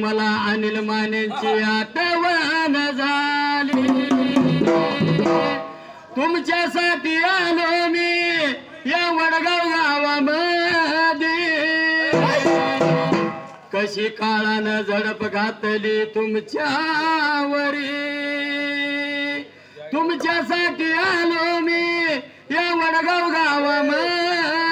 मला अनिल मानेची आठवण झाली. तुमच्यासाठी आलो मी या वडगाव गावामध्ये. कशी काळानं झडप घातली तुमच्यावरी. तुमच्यासाठी आलो मी या वडगाव गावामध्ये.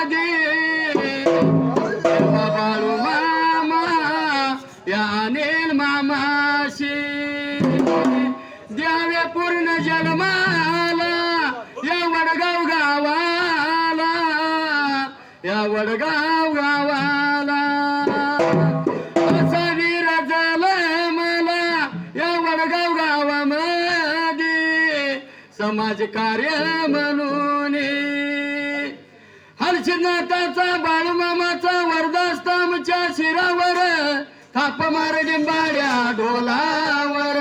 वडगाव गावाला. असा वीर झाला मला या वडगाव गावामध्ये. समाज कार्य म्हणून हर्षनाथाचा बाळूमामाचा वरदास्त आमच्या शिरावर थाप मार लिंबाड्या ढोलावर.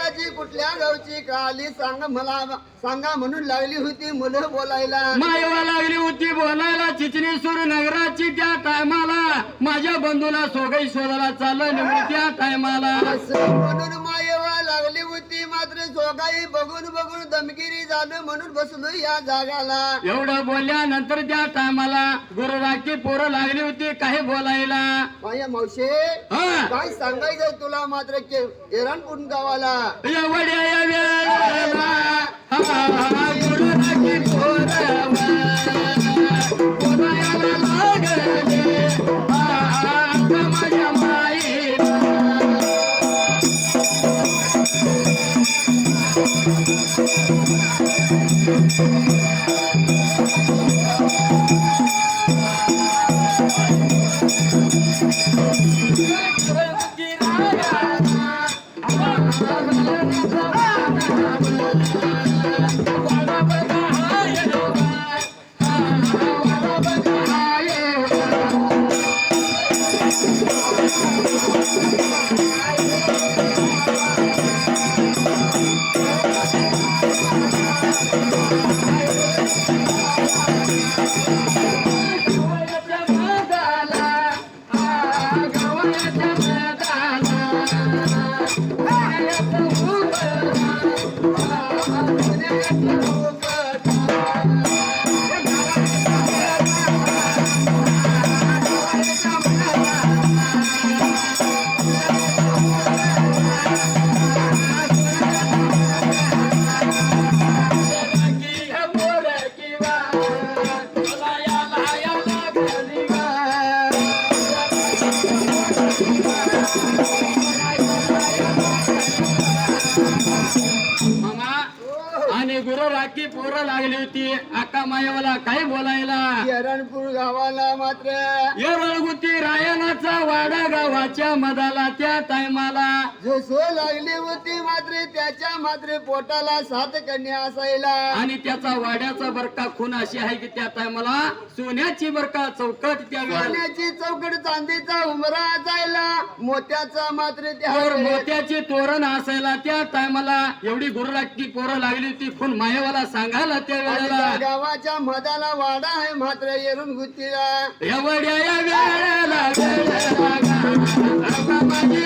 कुठल्या मुलकाची कुठल्या गावची काली सांग मला सांगा म्हणून लागली होती मुलं बोलायला. मायवा लागली होती बोलायला चिचणी सूर नगराची त्या टायमाला माझ्या बंधूला सोगई शोधायला चाललं निवडी त्या टायमाला असं म्हणून मायेवा लागली होती मात्र सोगाई बघून बघून दमगिरी झालं म्हणून बसलो या जागाला. एवढं बोलल्यानंतर त्या टायमाला गुरुराखी पोरं लागली होती काही बोलायला. माझ्या मावशे हा. काय सांगायचं तुला मात्र एरणपूर गावाला? एवढ्या या वेळेला हा, हा, गुरुराखी पोरं वाडा गावाच्या मधाला त्या टायमाला. जो सो लागली होती मात्र त्याच्या मात्र पोटाला सात कन्या असायला. आणि त्याचा वाड्याचा बरका खून अशी आहे की त्या टायमाला सोन्याची बरका चौकट त्या वेळेला. सोन्याची चौकट चांदीचा उमरा असायला. मोत्याचा मात्र त्या वर वेळेस मोत्याची तोरण असायला त्या टायमाला. एवढी गुरुराखी पोरं लागली होती खून मायावाला सांगायला त्या वेळेला. गावाच्या मधाला वाडा आहे मात्र येरून गुत्तीला एवढ्या या वेळेला वेळेला गा. अगं माझी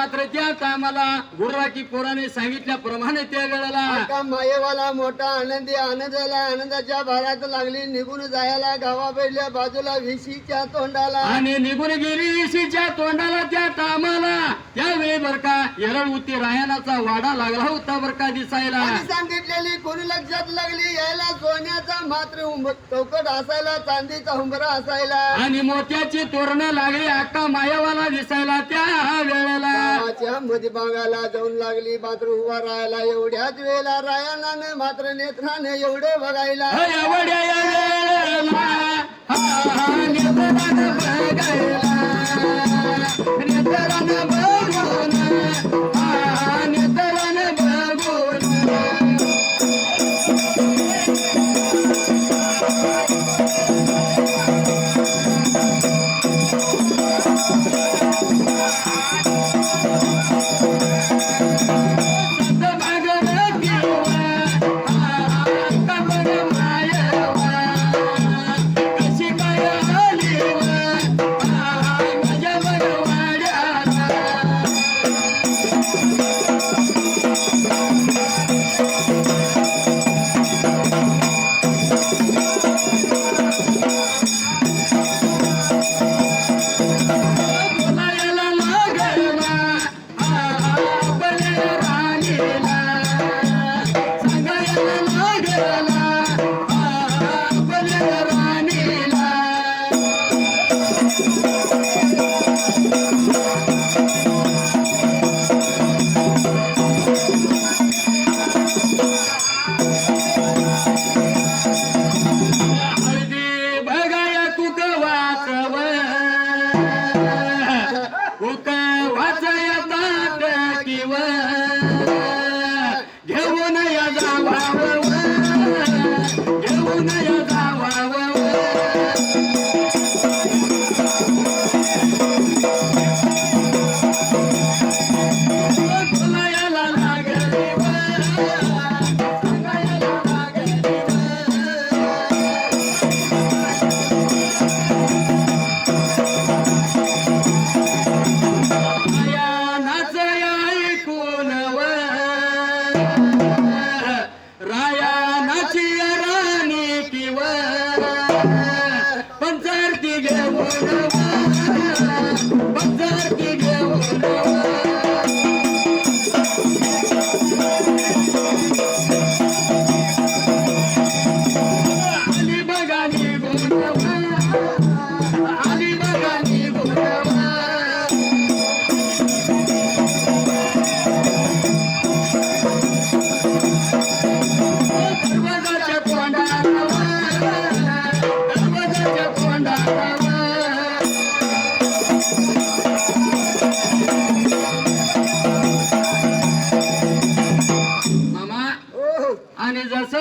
मात्र त्या टायमाला गुरुराखी पोराने सांगितल्याप्रमाणे त्या वेळेला आता मायेवाला मोठा आनंदी आनंद झाला आनंदाच्या भारात लागली. निघून जायला गावा पहिल्या बाजूला विशीच्या तोंडाला. आणि निघून गेली इशीच्या तोंडाला त्या टायमाला त्यावेळी बर का येरळउती रायनाचा वाडा लागला होता बर का दिसायला. आणि सांगितलेली कोणी लक्षात लागली? यायला सोन्याचा मात्र उंब- चौकट असायला चांदीचा उंबरा असायला. आणि मोत्याची तोरणं लागली अक्का मायावाला दिसायला त्या वेळेला. गावाच्या मध्यभागाला जाऊन लागली मात्र उभा राहायला एवढ्याच वेळेला रायानानं मात्र नेत्राने एवढे बघायला बघायला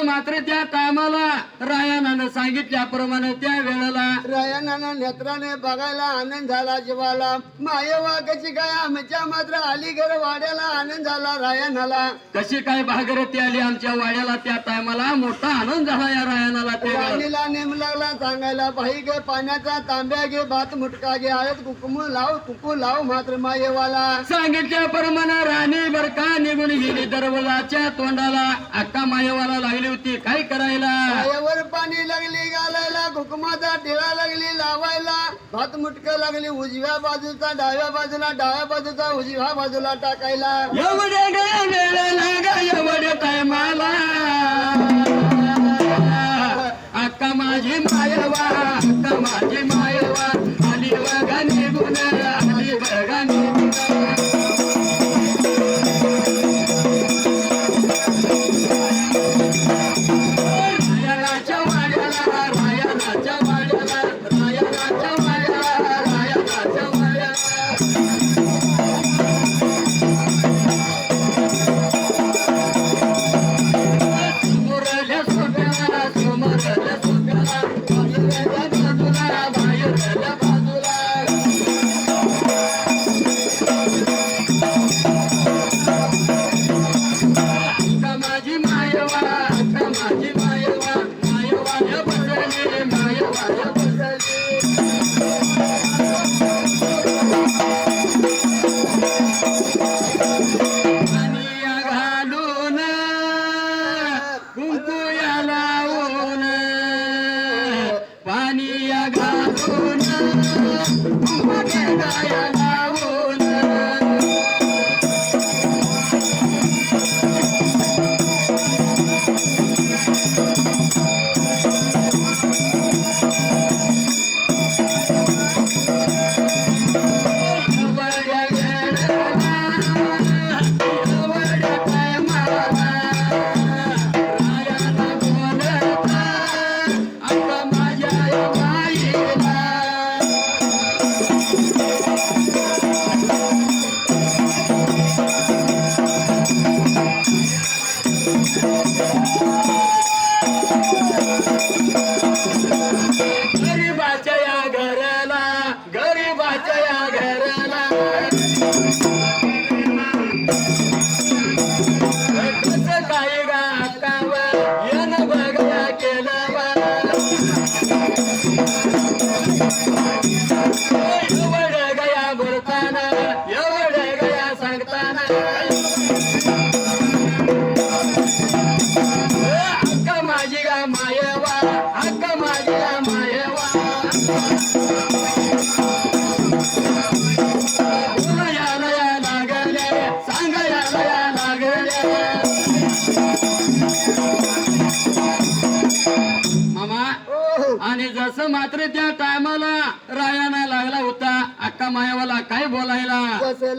मात्र त्या कामाला राया सांगितल्याप्रमाणे त्या वेळेला रायनानं नेत्राने बघायला आनंद झाला जीवाला. मायवा कशी काय आमच्या मात्र अलीगड वाड्याला आनंद झाला रायनाला. कशी काय भागरती आली आमच्या वाड्याला त्या टायमाला? मोठा आनंद झाला या रायानाला वेळेला. राणीला नेम लागला सांगायला बाई घे पाण्याचा तांब्या घे भात मुटका घे हळद कुकुम लाव कुकू लाव मात्र मायेवाला सांगितल्याप्रमाणे राणी बर का निघून गेली दरवाजाच्या तोंडाला? अक्का मायवाला लागली होती काय करायला? पाणी लागली घालायला कुकुमाचा टिळा लागली लावायला. भात मुटक लागली उजव्या बाजूचा डाव्या बाजूला डाव्या बाजूचा उजव्या बाजूला टाकायला. एवढ्या ग वेळेला एवढ्या टायमाला अक्का माझी मायवा अक्का माझी मायवा.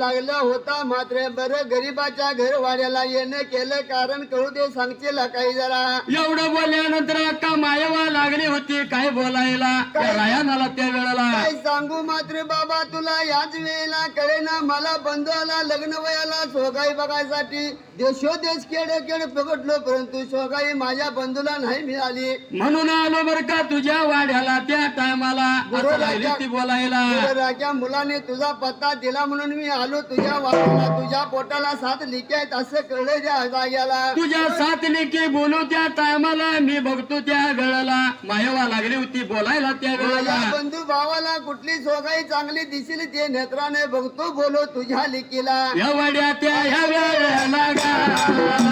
लागलं होता मात्र बरं गरीबाच्या घर वाड्याला येणं केलं कारण कळू दे सांगशील काही जरा. एवढं बोलल्यानंतर अक्का मायावा लागली होती काय बोलायला? त्या रायानाला त्या वेळेला. काय सांगू मात्र बाबा तुला याच वेळेला कळेना मला बंधूला लग्न वयाला सोगाई बघायसाठी. देशोदेश केड केड पकडलो परंतु सोगाई माझ्या बंधूला नाही मिळाली. म्हणून आलो बर का तुझ्या वाड्याला त्या टायमाला ती बोलायला. राजा मुलाने तुझा पत्ता दिला म्हणून मी आलो. तुझ्या वाड्याला तुझ्या पोटाला लिखे आहेत असं कळलं त्या जाग्याला. तुझ्या साथ लेकी बोलू त्या टायमाला मी बघतो त्या वेळेला. मायवा लागली होती बोलायला त्या माझ्या वेळेला बंधू भावाला कुठली सोगाई चांगली दिसेल ते नेत्राने बघतो बोलो तुझ्या लिकीला. एवढ्या त्या ह्या वेळेला गा.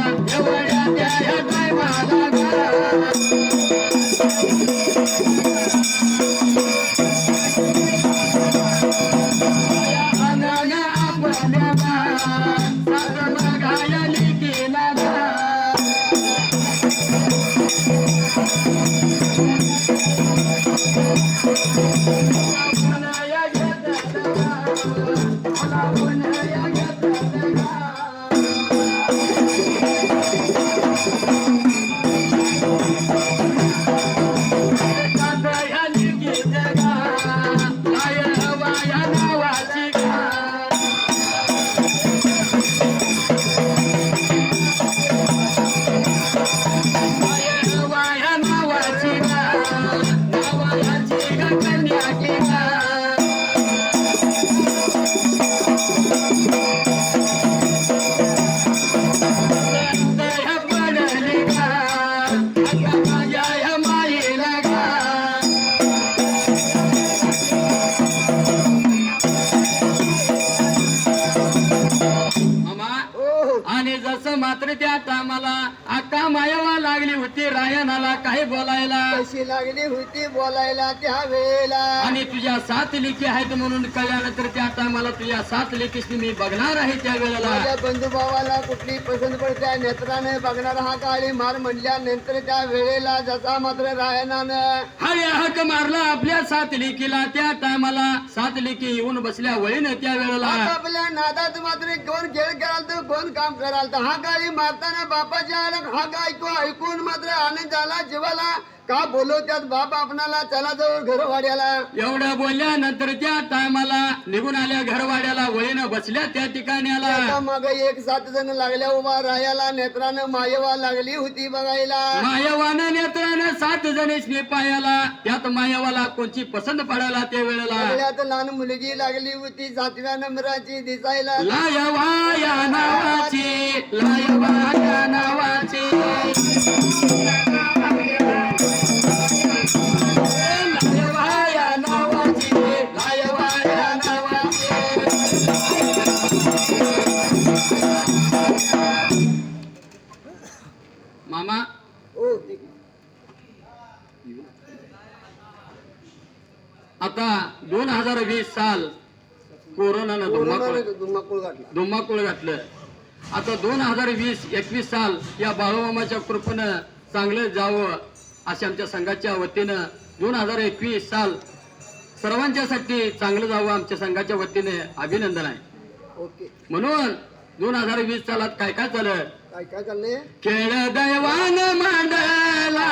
लेखी आहेत म्हणून कळल्यानंतर त्या टायमाला तुझ्या सात लेखीसनी मी बघणार आहे त्या वेळेला. माझ्या बंधू भावाला कुठली पसंत पडत्या नेत्राने बघणार हा काळी मार म्हणल्यानंतर त्या वेळेला जसा मात्र रायनानं हरे हक मारला आपल्या सात लेकीला त्या टायमाला. सात लेकी येऊन बसल्या वळीनं त्या वेळेला. आपल्या नादात मात्र कोण खेळ कराल तर कोण काम कराल तर हा गाडी मारताना बापाच्या आलं हा ऐकू ऐकून मात्र आनंद झाला जीवाला. का बोलव त्यात बाप आपणाला? चला जवळ घरवाड्याला. एवढ्या बोलल्यानंतर त्या टायमाला निघून आल्या घरवाड्याला वळीनं बसल्या त्या ठिकाणी आला. माग एक सात जण लागल्या उभा राहायला नेत्रानं मायवा लागली होती बघायला. मायवानं नेत्रानं सात जणीसनी पायाला त्यात मायवाला कोणची पसंत पडायला त्या वेळेला? सगळ्यात लहान मुलगी लागली होती सातव्या नंबराची दिसायला. लायवा या नावाची लायवा या नावाची. धुमाकूळ घातला. धुमाकूळ घातलं. आता दोन हजार वीस एकवीस साल या बाळूमामाच्या कृपेनं चांगलं जावं अशा आमच्या संघाच्या वतीनं दोन हजार एकवीस साल सर्वांच्यासाठी चांगलं जावं आमच्या संघाच्या वतीने अभिनंदन आहे. ओके. म्हणून दोन हजार वीस सालात काय काय झालं? काय काय चाललंय खेळ दैवान मांडला